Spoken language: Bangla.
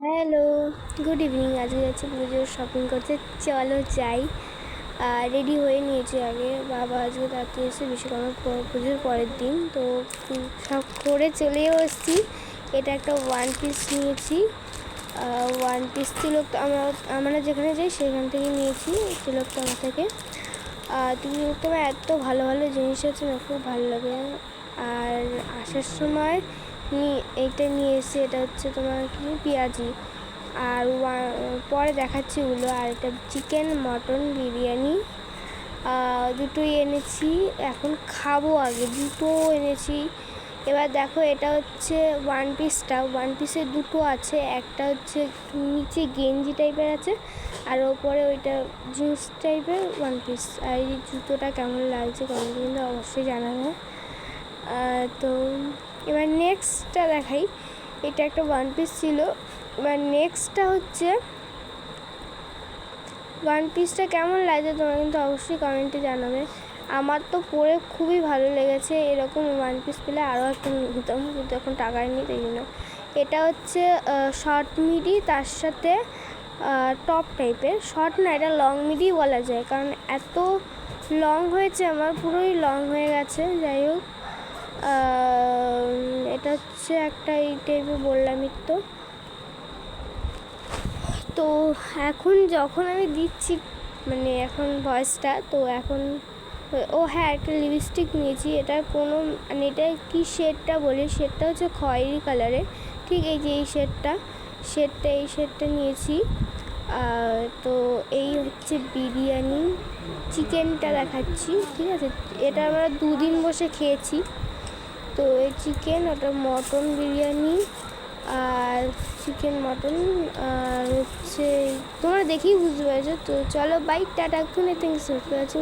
হ্যালো গুড ইভিনিং আজকে যাচ্ছি পুজোর শপিং করতে। চলো যাই। রেডি হয়ে নিয়েছি আগে। বাবা আজকে তাড়াতাড়ি এসে বিশ্বকর্মা পুজোর পরের দিন। তো সব করে চলেও এসেছি। এটা একটা ওয়ান পিস নিয়েছি। ওয়ান পিস তিলোক আমরা আমরা যেখানে যাই সেখান থেকে নিয়েছি তিলোকতলা থেকে। তিলোকতলা এত ভালো ভালো জিনিস আছে, আমার খুব ভালো লাগে। আর আসার সময় নিয়ে এইটা নিয়ে এসে এটা হচ্ছে তোমার কি পেঁয়াজি আর পরে দেখাচ্ছি ওগুলো। আর এটা চিকেন মটন বিরিয়ানি। দুটোই এনেছি। এখন খাব আগে। দুটো এনেছি। এবার দেখো এটা হচ্ছে ওয়ান পিসটা ওয়ান পিসে দুটো আছে। একটা হচ্ছে নিচে গেঞ্জি টাইপের আছে আর ওপরে ওইটা জিন্স টাইপের ওয়ান পিস আর এই জুতোটা কেমন লাগছে কমেন্টে কিন্তু অবশ্যই জানাবে। তো এবার নেক্সটটা দেখাই। এটা একটা ওয়ান পিস ছিল। এবার নেক্সটটা হচ্ছে ওয়ান পিসটা কেমন লাগছে তোমরা কিন্তু অবশ্যই কমেন্টে জানাবে। আমার তো পরে খুবই ভালো লেগেছে, এরকম ওয়ান পিস পেলে আরও একটা নিতাম কিন্তু এখন টাকা নেই, তাই জন্য। এটা হচ্ছে শর্ট মিডি তার সাথে টপ টাইপের শর্ট না, এটা লং মিডি বলা যায়, কারণ এত লং হয়েছে, আমার পুরোই লং হয়ে গেছে, যাই হোক। এটা হচ্ছে একটা এই টাইপের বললামই তো। তো এখন যখন আমি দিচ্ছি মানে এখন ভয়েসটা তো এখন, ও হ্যাঁ একটা লিপস্টিক নিয়েছি। এটা কোনো মানে এটা কী শেডটা বলি? শেডটা হচ্ছে খয়েরি কালারের ঠিক এই যে এই শেডটা শেডটা এই শেডটা নিয়েছি। তো এই হচ্ছে বিরিয়ানি, চিকেনটা দেখাচ্ছি। ঠিক আছে? এটা আমরা দুদিন বসে খেয়েছি। তো এই চিকেন ওটা মটন বিরিয়ানি আর চিকেন মটন আর হচ্ছে, তোমরা দেখেই বুঝতে পারছ। তো চলো বাইক টাটা এক্ষুনি থ্যাংকস ফর ওয়াচিং